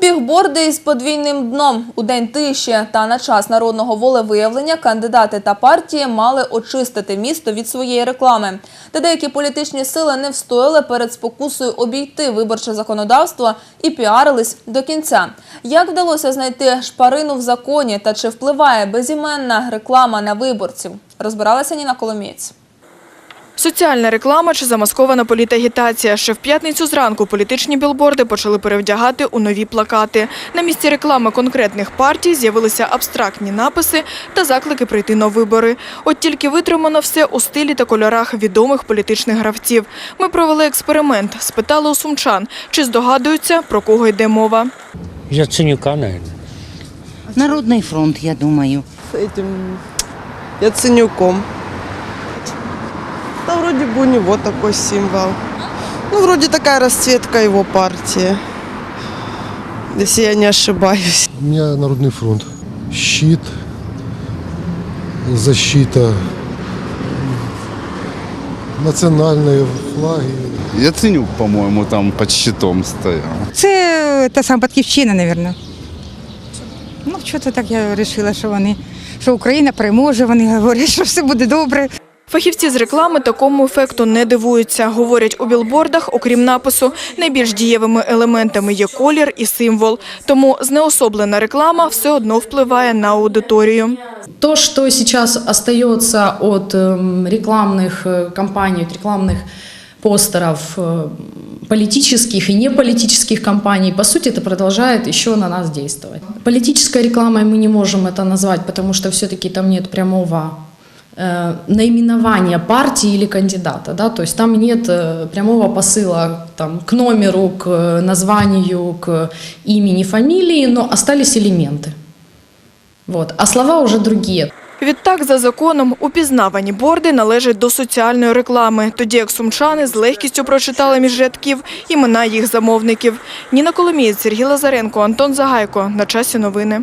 Бігборди із подвійним дном у день тиші та на час народного волевиявлення кандидати та партії мали очистити місто від своєї реклами. Та деякі політичні сили не встояли перед спокусою обійти виборче законодавство і піарились до кінця. Як вдалося знайти шпарину в законі та чи впливає безіменна реклама на виборців? Розбиралася Ніна Коломієць. Соціальна реклама чи замаскована політагітація. Ще в п'ятницю зранку політичні білборди почали перевдягати у нові плакати. На місці реклами конкретних партій з'явилися абстрактні написи та заклики прийти на вибори. От тільки витримано все у стилі та кольорах відомих політичних гравців. Ми провели експеримент, спитали у сумчан, чи здогадуються, про кого йде мова. Яценюка, наверное. Народный фронт, я думаю. с этим Яценюком. Да, вроде бы у него такой символ. Ну, вроде такая расцветка его партии, если я не ошибаюсь. У меня Народный фронт. Щит, защита, национальные флаги. Яценюк, по-моему, там под щитом стоял. Це та сама батьківщина, мабуть. Ну, що-то так я вирішила, що вони, що Україна переможе, вони говорять, що все буде добре. Фахівці з реклами такому ефекту не дивуються. Говорять, у білбордах, окрім напису, найбільш дієвими елементами є колір і символ. Тому знеособлена реклама все одно впливає на аудиторію. То, что сейчас остается от эм, рекламных э, кампаний, от рекламных постеров э, политических и неполитических компаний, по сути, это продолжает еще на нас действовать. Политической рекламой мы не можем это назвать, потому что все-таки там нет прямого э, наименования партии или кандидата, да, то есть там нет э, прямого посыла там, к номеру, к э, названию, к имени, фамилии, но остались элементы. Вот. А слова уже другие. Відтак, за законом, упізнавані борди належать до соціальної реклами, тоді як сумчани з легкістю прочитали між рядків імена їх замовників. Ніна Коломієць, Сергій Лазаренко, Антон Загайко. На часі новини.